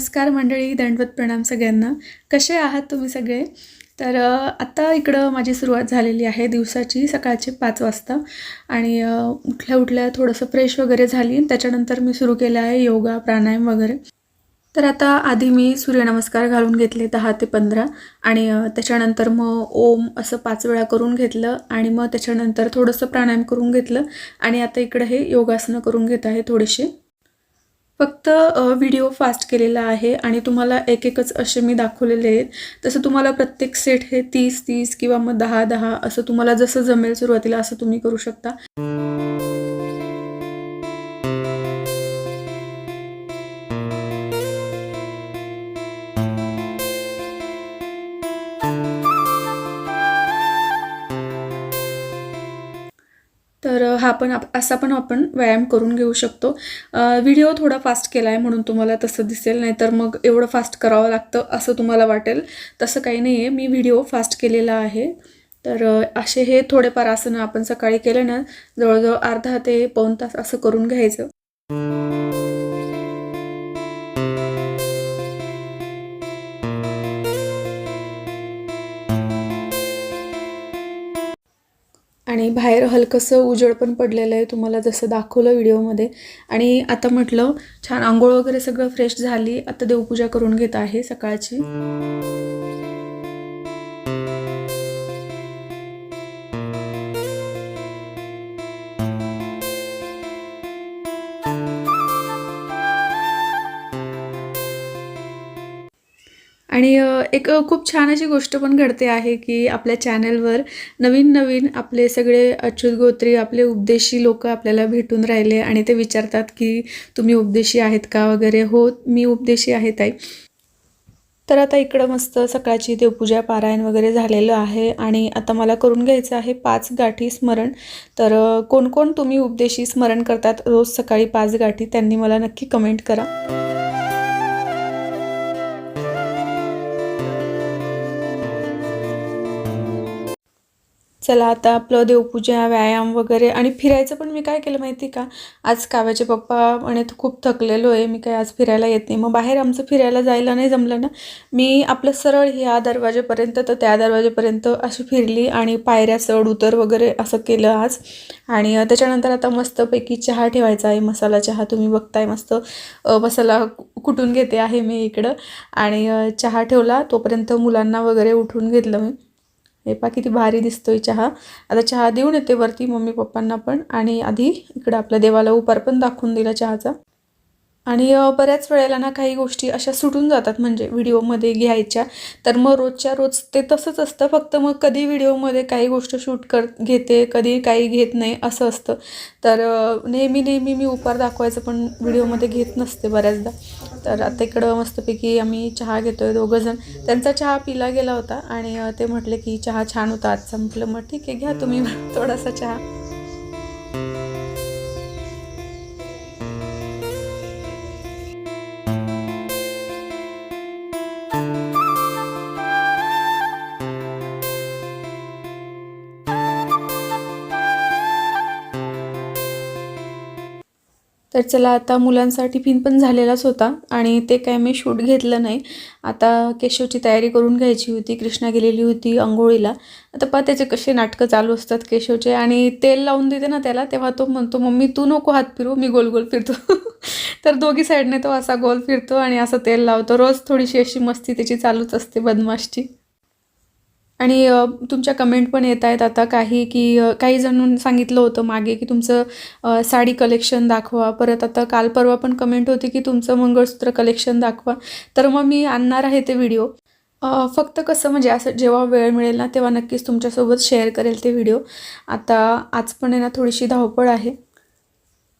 नमस्कार मंडळी दंडवत प्रणाम सगळ्यांना. कसे आहात तुम्ही सगळे? तर आत्ता इकडं माझी सुरुवात झालेली आहे दिवसाची सकाळचे पाच वाजता. आणि उठल्या उठल्या थोडंसं फ्रेश वगैरे झाली आणि त्याच्यानंतर मी सुरू केलं आहे योगा प्राणायाम वगैरे. तर आता आधी मी सूर्यनमस्कार घालून घेतले दहा ते पंधरा आणि त्याच्यानंतर मग ओम असं पाच वेळा करून घेतलं आणि मग त्याच्यानंतर थोडंसं प्राणायाम करून घेतलं. आणि आता इकडं हे योगासनं करून घेत आहे थोडेसे. फक्त व्हिडिओ फास्ट केलेला आहे आणि तुम्हाला एक एकच असे मी दाखवलेले आहेत. तसं तुम्हाला प्रत्येक सेट हे तीस तीस किंवा मग दहा दहा असं तुम्हाला जसं जमेल सुरुवातीला असं तुम्ही करू शकता. आपण असा पण आपण व्यायाम करून घेऊ शकतो. व्हिडिओ थोडा फास्ट केला आहे म्हणून तुम्हाला तसं दिसेल नाही तर मग एवढं फास्ट करावं लागतं असं तुम्हाला वाटेल. तसं काही नाही आहे मी व्हिडिओ फास्ट केलेला आहे. तर असे हे थोडेफार आसनं आपण सकाळी केलं ना जवळजवळ अर्धा ते पाऊण तास असं करून घ्यायचं. आणि बाहेर हलकंसं उजळ पण पडलेलं आहे. तुम्हाला जसं दाखवलं व्हिडिओमध्ये. आणि आता म्हटलं छान आंघोळ वगैरे सगळं फ्रेश झाली. आता देवपूजा करून घेत आहे सकाळची. आणि एक खूप छान अशी गोष्ट पण घडते आहे की आपल्या चॅनलवर नवीन नवीन आपले सगळे अच्युत गोत्री आपले उपदेशी लोक आपल्याला भेटून राहिले आणि ते विचारतात की तुम्ही उपदेशी आहेत का वगैरे. हो मी उपदेशी आहे ताई. तर आता इकडं मस्त सकाळची देवपूजा पारायण वगैरे झालेलं आहे आणि आता मला करून घ्यायचं आहे पाच गाठी स्मरण. तर कोणकोण कोण कोण तुम्ही उपदेशी स्मरण करतात रोज सकाळी पाच गाठी त्यांनी मला नक्की कमेंट करा. चला आता आपलं देवपूजा व्यायाम वगैरे आणि फिरायचं पण मी काय केलं माहिती का? आज काव्याचे पप्पा म्हणे तू खूप थकलेलो आहे मी काय आज फिरायला येत नाही. मग बाहेर आमचं फिरायला जायला नाही जमलं ना? मी आपलं सरळ ह्या दरवाजेपर्यंत तर त्या दरवाजेपर्यंत अशी फिरली आणि पायऱ्या चढ उतर वगैरे असं केलं आज. आणि त्याच्यानंतर आता मस्तपैकी चहा ठेवायचा आहे मसाला चहा तुम्ही बघताय मस्त. मसाला कुठून कुटून घेते आहे मी इकडं. आणि चहा ठेवला तोपर्यंत मुलांना वगैरे उठून घेतलं मी. हे पा किती भारी दिसतोय चहा. आता चहा देऊन येते वरती मम्मी पप्पांना पण आणि आधी इकडं आपल्या देवाला उपार पण दाखवून दिला चहाचा. आणि बऱ्याच वेळेला ना काही गोष्टी अशा सुटून जातात म्हणजे व्हिडिओमध्ये घ्यायच्या. तर मग रोजच्या रोज ते तसंच असतं फक्त मग कधी व्हिडिओमध्ये काही गोष्ट शूट कर घेते कधी काही घेत नाही असं असतं. तर नेहमी नेहमी मी उपार दाखवायचं पण व्हिडिओमध्ये घेत नसते बऱ्याचदा. तर आता इकडं मस्तपैकी आम्ही चहा घेतो आहे दोघंजण. त्यांचा चहा पिला गेला होता आणि ते म्हटले की चहा छान होता आज संपलं. मग ठीक आहे घ्या तुम्ही थोडासा चहा. तर चला आता मुलांसाठी फिन पण झालेलाच होता आणि ते काय मी शूट घेतलं नाही. आता केशवची तयारी करून घ्यायची होती कृष्णा गेलेली होती अंघोळीला. आता पहा त्याचे कसे नाटकं चालू असतात केशवचे आणि तेल लावून देते ना त्याला तेव्हा तो म्हणतो मम्मी तू नको हात फिरू मी गोल गोल फिरतो. तर दोघी साईडने तो असा गोल फिरतो आणि असं तेल लावतो. रोज थोडीशी अशी मस्ती त्याची चालूच असते बदमाशची. आणि तुमच्या कमेंट पण येत आहेत आता काही की काही जणांनी सांगितलं होतं मागे की तुमचं साडी कलेक्शन दाखवा. परत आता काल परवा पण कमेंट होती की तुमचं मंगळसूत्र कलेक्शन दाखवा. तर मग मी आणणार आहे ते व्हिडिओ फक्त कसं म्हणजे असं जेव्हा वेळ मिळेल ना तेव्हा नक्कीच तुमच्यासोबत शेअर करेल ते व्हिडिओ आता आज पण आहे ना थोडीशी धावपळ आहे.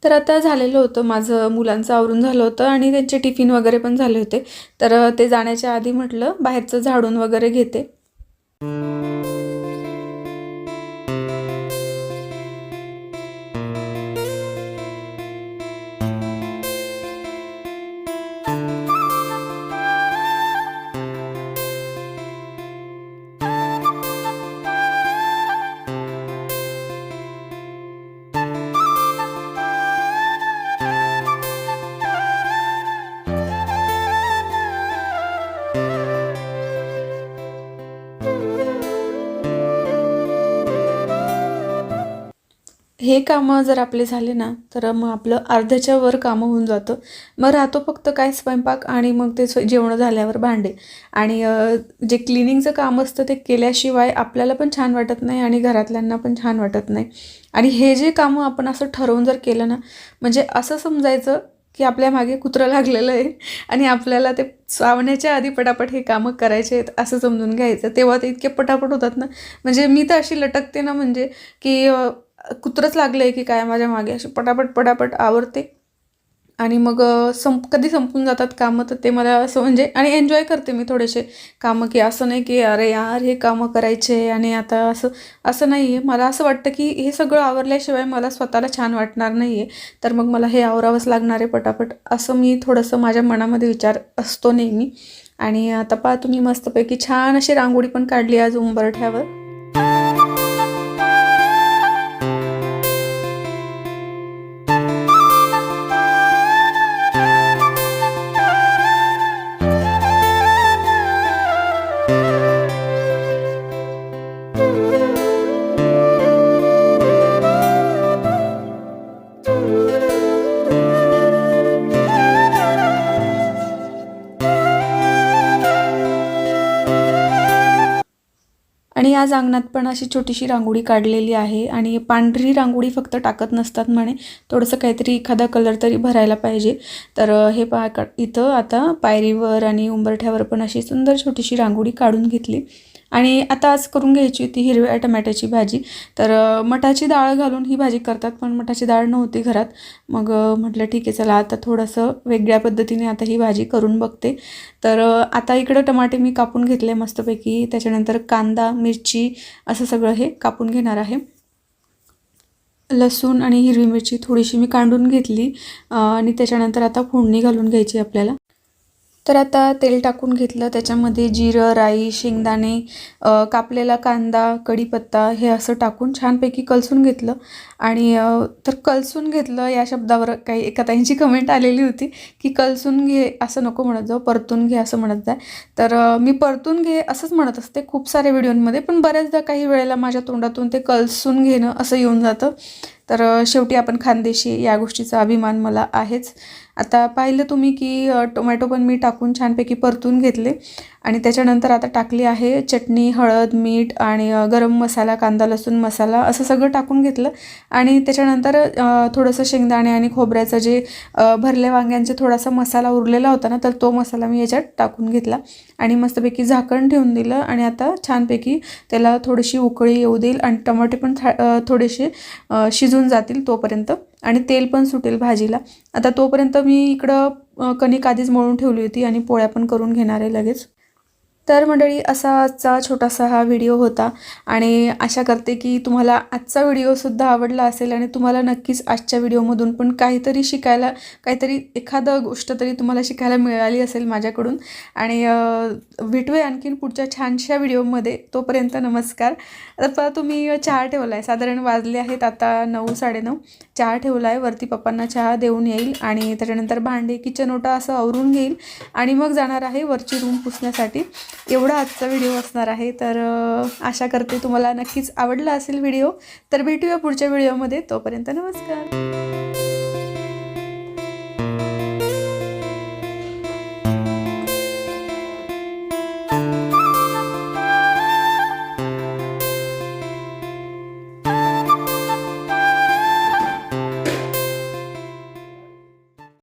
तर आता झालेलं होतं माझं मुलांचं आवरून झालं होतं आणि त्यांचे टिफिन वगैरे पण झाले होते. तर ते जाण्याच्या आधी म्हटलं बाहेरचं झाडून वगैरे घेते. Música हे कामं जर आपले झाले ना तर मग आपलं अर्ध्याच्या वर कामं होऊन जातं. मग राहतो फक्त काय स्वयंपाक आणि मग ते स्व जेवणं झाल्यावर भांडे. आणि जे क्लिनिंगचं काम असतं ते केल्याशिवाय आपल्याला पण छान वाटत नाही आणि घरातल्यांना पण छान वाटत नाही. आणि हे जे कामं आपण असं ठरवून जर केलं ना म्हणजे असं समजायचं की आपल्या मागे कुत्रं लागलेलं आहे आणि आपल्याला ते चावण्याच्या आधी पटापट हे कामं करायचे आहेत असं समजून घ्यायचं. तेव्हा ते इतके पटापट होतात ना. म्हणजे मी तर अशी लटकते ना म्हणजे की कुत्रंच लागलं आहे की काय माझ्या मागे असे पटापट पटापट आवरते. आणि मग संप कधी संपून जातात कामं तर ते मला असं म्हणजे आणि एन्जॉय करते मी थोडेसे कामं की असं नाही की अरे यार हे कामं करायचे आणि आता असं असं नाही आहे मला असं वाटतं की हे सगळं आवरल्याशिवाय मला स्वतःला छान वाटणार नाही आहे तर मग मला हे आवरावंच लागणार आहे पटापट. असं मी थोडंसं माझ्या मनामध्ये विचार असतो नेहमी. आणि आता पहा तुम्ही मस्तपैकी छान अशी रांगोळी पण काढली आज उंबरठ्यावर. आणि आज अंगणात पण अशी छोटीशी रांगोळी काढलेली आहे आणि पांढरी रांगोळी फक्त टाकत नसतात म्हणे. थोडंसं काहीतरी एखादा कलर तरी भरायला पाहिजे. तर हे पा का इथं आता पायरीवर आणि उंबरठ्यावर पण अशी सुंदर छोटीशी रांगोळी काढून घेतली. आणि आता आज करून घ्यायची होती हिरव्या टमॅट्याची भाजी. तर मठाची डाळ घालून ही भाजी करतात पण मठाची डाळ नव्हती घरात. मग म्हटलं ठीक आहे चला आता थोडंसं वेगळ्या पद्धतीने आता ही भाजी करून बघते. तर आता इकडं टमाटे मी कापून घेतले मस्तपैकी. त्याच्यानंतर कांदा मिरची असं सगळं हे कापून घेणार आहे. लसूण आणि हिरवी मिरची थोडीशी मी कांडून घेतली. आणि त्याच्यानंतर आता फोडणी घालून घ्यायची आपल्याला. तर आता तेल टाकून घेतलं. त्याच्यामध्ये जिरं राई शेंगदाणे कापलेला कांदा कढीपत्ता हे असं टाकून छानपैकी कलसून घेतलं. आणि तर कलसून घेतलं या शब्दावर काही एका ताईंची कमेंट आलेली होती की कलसून घे असं नको म्हणत जाऊ परतून घे असं म्हणत जाय. तर मी परतून घे असंच म्हणत असते खूप साऱ्या व्हिडिओंमध्ये पण बऱ्याचदा काही वेळेला माझ्या तोंडातून ते कलसून घेणं असं येऊन जातं. तर शेवटी आपण खानदेशी या गोष्टीचा अभिमान मला आहेच. आता पाहिलं तुम्ही की टोमॅटो पण मी टाकून छानपैकी परतून घेतले. आणि त्याच्यानंतर आता टाकली आहे चटणी हळद मीठ आणि गरम मसाला कांदा लसूण मसाला असं सगळं टाकून घेतलं. आणि त्याच्यानंतर थोडंसं शेंगदाणे आणि खोबऱ्याचं जे भरल्या वांग्यांचे थोडासा मसाला उरलेला होता ना तर तो मसाला मी याच्यात टाकून घेतला. आणि मस्तपैकी झाकण ठेवून दिलं आणि आता छानपैकी त्याला थोडीशी उकळी येऊ देईल आणि टमाटे पण था थोडेसे शिजून जातील तोपर्यंत. आणि तेल पण सुटेल भाजीला. आता तोपर्यंत मी इकडं कणिक आधीच मळून ठेवली होती आणि पोळ्या पण करून घेणार आहे लगेच. तर मंडळी असा आजचा छोटासा हा व्हिडिओ होता आणि आशा करते की तुम्हाला आजचा व्हिडिओसुद्धा आवडला असेल आणि तुम्हाला नक्कीच आजच्या व्हिडिओमधून पण काहीतरी शिकायला काहीतरी एखादं गोष्ट तरी तुम्हाला शिकायला मिळाली असेल माझ्याकडून. आणि भेटूया आणखीन पुढच्या छानशा व्हिडिओमध्ये. तोपर्यंत नमस्कार. आता तुम्ही चहा ठेवला आहे साधारण वाजले आहेत आता नऊ साडेनऊ. चहा ठेवला आहे वरती पप्पांना चहा देऊन येईल आणि त्याच्यानंतर भांडे किचन ओटा असं आवरून घेईल आणि मग जाणार आहे वरची रूम पुसण्यासाठी. एवढा आजचा व्हिडिओ असणार आहे तर आशा करते तुम्हाला नक्कीच आवडला असेल व्हिडिओ तर भेटूया पुढच्या व्हिडिओमध्ये तोपर्यंत नमस्कार.